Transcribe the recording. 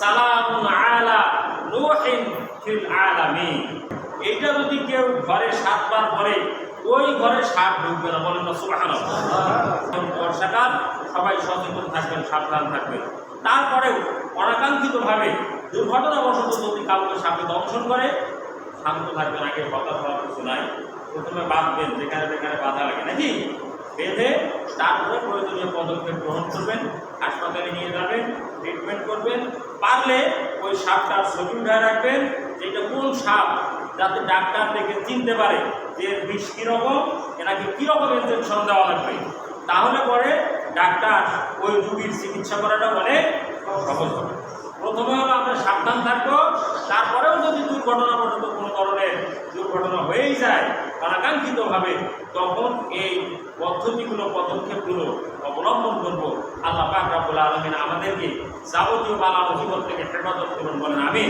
সালামুন আলা নূহিন ফিল আলামিন। এইটা যদি কেউ ঘরে সাতবার পরে ওই ঘরে সাপ ঢুকবে না। বলেন না, সুবহানাল্লাহ। বর্ষাকাল, সবাই সচেতন থাকবেন, সাবধান থাকবেন। তারপরেও অনাকাঙ্ক্ষিতভাবে দুর্ঘটনাবশত যদি কাউকে সাপে দংশন করে, শান্ত থাকবেন, আগে হতাশ হওয়ার কিছু নাই। প্রথমে বাঁধবেন যেখানে যেখানে বাধা লাগে, নাকি? বেঁধে তারপরে প্রয়োজনীয় পদক্ষেপ গ্রহণ করবেন, হাসপাতালে নিয়ে যাবেন পারলে ওই সাপটার ছবি উঠায় রাখবেন। যে এটা কোন সাপ, যাতে ডাক্তার দেখে চিনতে পারে যে বিষ কীরকম এনাকে কীরকম ইনজেকশন দেওয়া লাগবে। তাহলে পরে ডাক্তার ওই রুগীর চিকিৎসা করাটা অনেক সহজ হবে। প্রথমে হলো আমরা সাবধান থাকব তারপরেও যদি দুর্ঘটনা পর্যন্ত কোনো ধরনের দুর্ঘটনা হয়েই যায় অনাকাঙ্ক্ষিতভাবে তখন এই পদ্ধতিগুলো, পদক্ষেপগুলো অবলম্বন করব। আলমিন আমাদেরকে যাবতীয় বালা মুসিবত থেকে হেফাজত করুন বলেন আমি